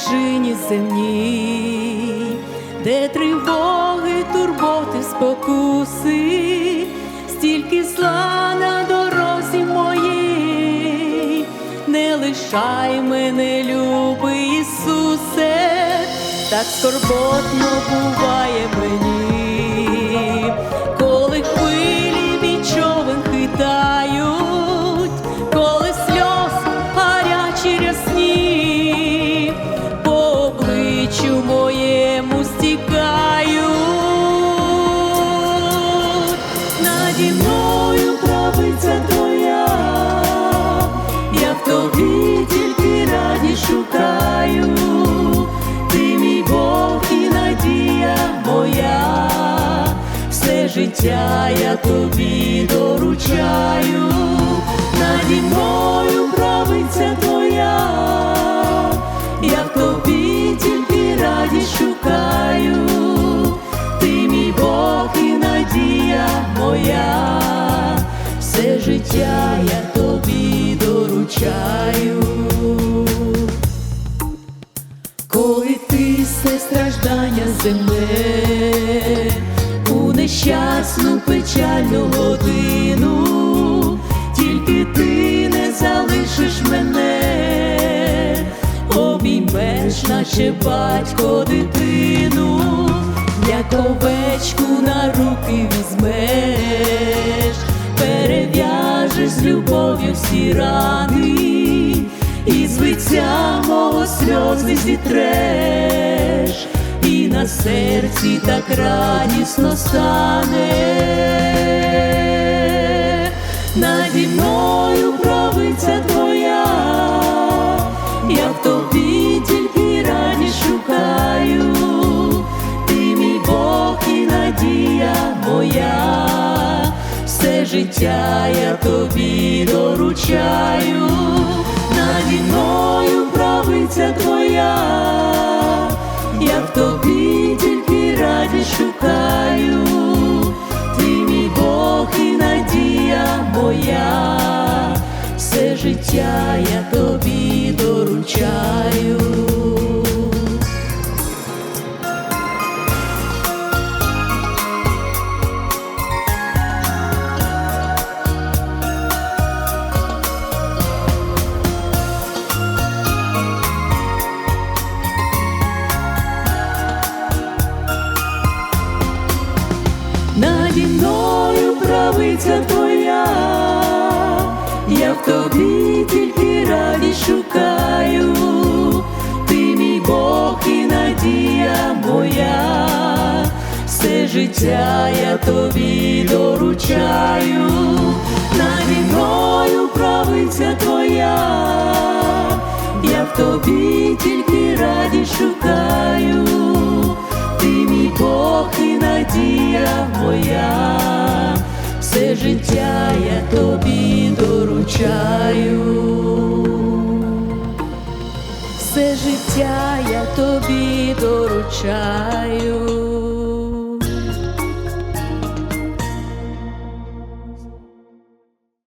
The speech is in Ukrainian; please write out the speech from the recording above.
стежині земній, де тривоги, турботи, спокуси, стільки зла на дорозі моїй, не лишай мене, любий Ісусе, так скорботно буває мені, життя я тобі доручаю, наді мною правиця твоя, я в тобі тільки раді шукаю, ти мій Бог і надія моя, все життя я тобі доручаю. Коли тисне страждання земне у нещасну печальну годину, тільки ти не залишиш мене, обіймеш, наче батько дитину, як овечку на руки візьмеш, перев'яжеш з любов'ю всі рани, і з лиця мого сльози зітреш, і на серці так радісно стане, наді мною правиця твоя, я в тобі тільки раді шукаю, ти мій Бог і надія моя, все життя я тобі доручаю, наді мною правиця твоя, я в тобі моя, все життя я тобі доручаю. наді мною правиця в тобі тільки раді шукаю, ти мій Бог і надія моя, все життя я тобі доручаю, наді мною правиця твоя, я в тобі тільки раді шукаю. Ти мій Бог і надія моя, все життя я тобі child.